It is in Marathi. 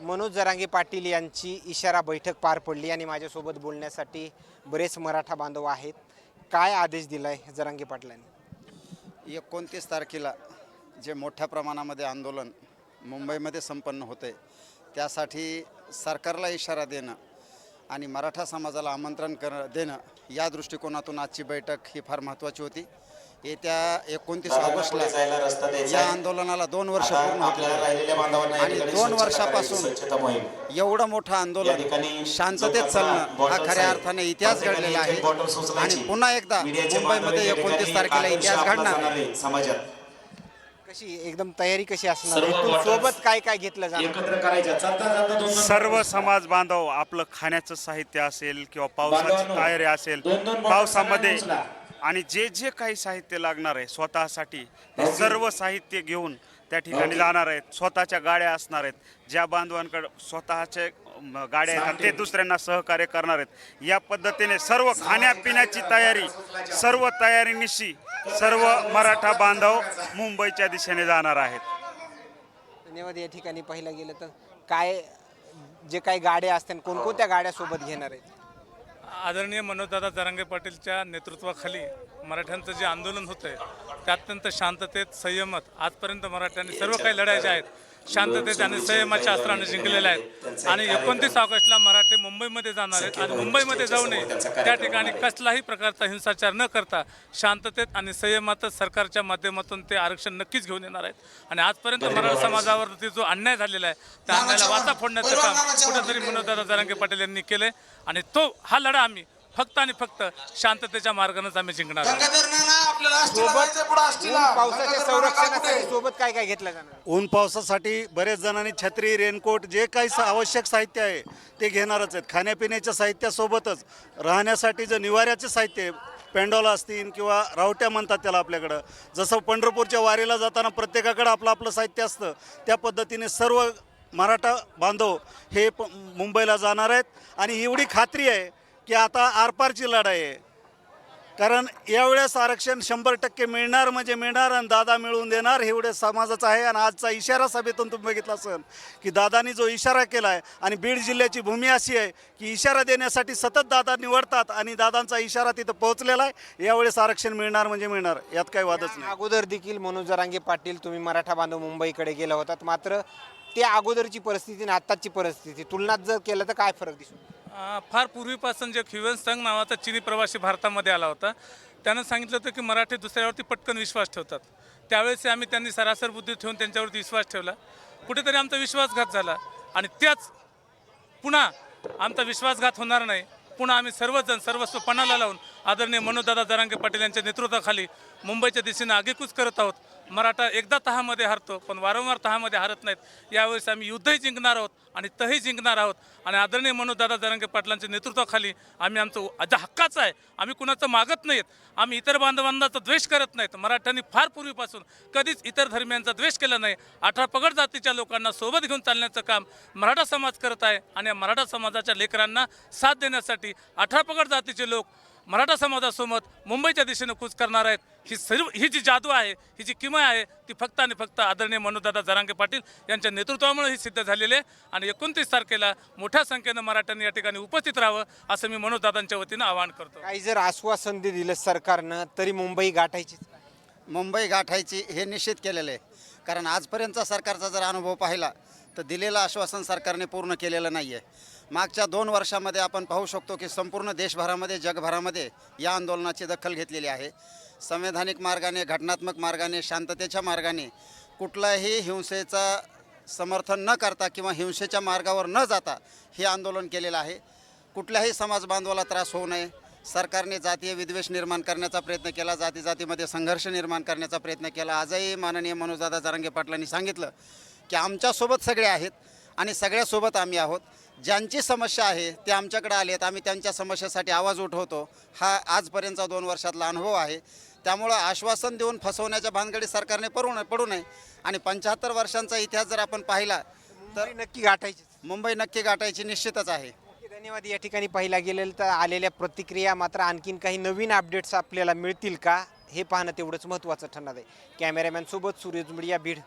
मनोज जरांगे पाटील यांची इशारा बैठक पार पडली आणि माझ्यासोबत बोलण्यासाठी बरेच मराठा बांधव आहेत. काय आदेश दिलाय जरांगे पाटलांनी? एकोणतीस तारखेला जे मोठ्या प्रमाणामध्ये आंदोलन मुंबईमध्ये संपन्न होते त्यासाठी सरकारला इशारा देणं आणि मराठा समाजाला आमंत्रण कर देणं या दृष्टिकोनातून आजची बैठक ही फार महत्त्वाची होती. येत्या एकोणतीस ऑगस्टला या आंदोलनाला दोन वर्ष पूर्ण होते आणि दोन वर्षापासून एवढं मोठं आंदोलन शांततेत चालणं हा खऱ्या अर्थाने इतिहास घडलेला आहे. आणि पुन्हा एकदा मुंबईमध्ये एकोणतीस तारखेला इतिहास घडणार. कशी एकदम तयारी कशी असणार सोबत काय काय घेतलं जाणार? सर्व समाज बांधव आपलं खाण्याचं साहित्य असेल किंवा पावसाची तयारी असेल पावसामध्ये. आणि जे जे काही साहित्य लागणार आहे स्वतःसाठी ते सर्व साहित्य घेऊन त्या ठिकाणी जाणार आहेत. स्वतःच्या गाड्या असणार आहेत. ज्या बांधवांकडे स्वतःचे गाड्या आहेत ते दुसऱ्यांना सहकार्य करणार आहेत. या पद्धतीने सर्व खाण्यापिण्याची तयारी सर्व तयारीनिशी सर्व मराठा बांधव मुंबईच्या दिशेने जाणार आहेत. धन्यवाद. या ठिकाणी पाहिलं गेलं तर काय जे काही गाड्या असतील कोणकोणत्या गाड्या सोबत घेणार आहेत? आदरणीय मनोजदादा जरांगे पाटीलच्या नेतृत्वाखाली मराठ्यांचं जे आंदोलन होतं आहे ते अत्यंत शांततेत संयमत आजपर्यंत मराठ्यांनी सर्व काही लढायचे आहेत. शांततेत आणि संयमाच्या अस्त्राने जिंकलेले आहेत. आणि एकोणतीस ऑगस्टला मराठे मुंबईमध्ये जाणार आहेत. आणि मुंबईमध्ये जाऊ नये. त्या ठिकाणी कसलाही प्रकारचा हिंसाचार न करता शांततेत आणि संयमातच सरकारच्या माध्यमातून ते आरक्षण नक्कीच घेऊन येणार आहेत. आणि आजपर्यंत मराठा समाजावरती जो अन्याय झालेला आहे त्या अन्यायाला वाचा फोडण्याचं काम कुठेतरी मनोजदादा जरांगे पाटील यांनी केलं आणि तो हा लढा आम्ही फक्त आणि फक्त शांततेच्या मार्गानेच आम्ही जिंकणार आहोत. सोबत ऊन पावसाच्या संरक्षणासाठी सोबत काय काय घेतलं जाणार? ऊन पावसासाठी बरेच जणांनी छत्री रेनकोट जे काही सा- आवश्यक साहित्य आहे ते घेणारच आहेत. खाण्यापिण्याच्या साहित्यासोबतच राहण्यासाठी जे निवाऱ्याचे साहित्य आहे पेंडॉल असतील किंवा रावट्या म्हणतात त्याला आपल्याकडं. जसं पंढरपूरच्या वारीला जाताना प्रत्येकाकडं आपलं आपलं साहित्य असतं त्या पद्धतीने सर्व मराठा बांधव हे प मुंबईला जाणार आहेत. आणि एवढी खात्री आहे की आता आरपारची लढाई आहे. कारण यावेळेस आरक्षण शंभर टक्के मिळणार म्हणजे मिळणार आणि दादा मिळवून देणार एवढे समाजाचं आहे. आणि आजचा इशारा सभेतून तुम्ही बघितला असेल की दादानी जो इशारा केला आहे आणि बीड जिल्ह्याची भूमी अशी आहे की इशारा देण्यासाठी सतत दादा निवडतात आणि दादांचा इशारा तिथं पोहोचलेला आहे. यावेळेस आरक्षण मिळणार म्हणजे मिळणार. यात काही वादच नाही. अगोदर देखील मनोज जरांगे पाटील तुम्ही मराठा बांधव मुंबईकडे गेला होतात. मात्र त्या अगोदरची परिस्थिती आणि आत्ताची परिस्थिती तुलनात जर केलं तर काय फरक दिसून फार पूर्वीपासून जे ख्युवन संघ नावाचा चिनी प्रवासी भारतामध्ये आला होता त्यानं सांगितलं होतं की मराठी दुसऱ्यावरती पटकन विश्वास ठेवतात. त्यावेळेस आम्ही त्यांनी सरासर बुद्धी ठेवून त्यांच्यावरती विश्वास ठेवला. कुठेतरी आमचा विश्वासघात झाला आणि त्याच पुन्हा आमचा विश्वासघात होणार नाही. पुन्हा आम्ही सर्वजण सर्वस्व पणाला लावून आदरणीय मनोजदादा जरांगे पाटील यांच्या नेतृत्वाखाली मुंबईच्या दिशेने आगेकूच करत आहोत. मराठा एकदा तहामध्ये हरतो पण वारंवार तहामध्ये हरत नाहीत. यावेळेस आम्ही युद्धही जिंकणार आहोत आणि तही जिंकणार आहोत. आणि आदरणीय मनोजदादा दरंगे पाटलांच्या नेतृत्वाखाली आम्ही आमचं आज हक्काचं आहे. आम्ही कुणाचं मागत नाहीत. आम्ही इतर बांधवांचा द्वेष करत नाहीत. मराठ्यांनी फार पूर्वीपासून कधीच इतर धर्मियांचा द्वेष केला नाही. अठरा पगड जातीच्या लोकांना सोबत घेऊन चालण्याचं काम मराठा समाज करत आहे. आणि मराठा समाजाच्या लेकरांना साथ देण्यासाठी अठरा पगड जातीचे लोक मराठा समाजासोबत मुंबईच्या दिशेने कूच करणार आहेत. ही सर्व ही जी जादू आहे ही जी किमया आहे ती फक्त आणि फक्त आदरणीय मनोजदादा जरांगे पाटील यांच्या नेतृत्वामुळे ही सिद्ध झालेली आहे. आणि एकोणतीस तारखेला मोठ्या संख्येनं मराठ्यांनी या ठिकाणी उपस्थित राहावं असं मी मनोजदादांच्या वतीनं आवाहन करतो. काही जर आश्वासन दे दिलं सरकारनं तरी मुंबई गाठायचीच काय? मुंबई गाठायची हे निश्चित केलेलं आहे. कारण आजपर्यंतचा सरकारचा जर अनुभव पाहिला तर दिलेलं आश्वासन सरकारने पूर्ण केलेलं नाही आहे मागच्या दोन वर्षामध्ये आपण पाहू शकतो की संपूर्ण देशभरामध्ये जगभरामध्ये या आंदोलनाची दखल घेतलेली आहे. संवैधानिक मार्गाने घटनात्मक मार्गाने शांततेच्या मार्गाने कुठलाही हिंसेचा समर्थन न करता किंवा हिंसेच्या मार्गावर न जाता हे आंदोलन केलेलं आहे. कुठल्याही समाज बांधवाला त्रास होऊ नये. सरकारने जातीय विद्वेष निर्माण करण्याचा प्रयत्न केला जाती जातीमध्ये संघर्ष निर्माण करण्याचा प्रयत्न केला. आजही माननीय मनोजदादा जरांगे पाटलांनी सांगितलं की आमच्यासोबत सगळे आहेत आणि सगळ्यासोबत आम्ही आहोत. ज्यांची समस्या आहे ते आमच्याकडे आले आहेत. आम्ही त्यांच्या समस्येसाठी आवाज उठवतो. हा आजपर्यंतचा दोन वर्षातला अनुभव आहे. त्यामुळं आश्वासन देऊन फसवण्याच्या भानगडी सरकारने पडू नये पडू नये. आणि पंच्याहत्तर वर्षांचा इतिहास जर आपण पाहिला तर नक्की गाठायचीच मुंबई नक्की गाठायची निश्चितच आहे. धन्यवाद. या ठिकाणी पाहिला गेलेलं तर आलेल्या प्रतिक्रिया मात्र आणखीन काही नवीन अपडेट्स आपल्याला मिळतील का हे पाहणं तेवढंच महत्त्वाचं ठरणार आहे. कॅमेरामॅन सोबत सूर्यज मीडिया बीड.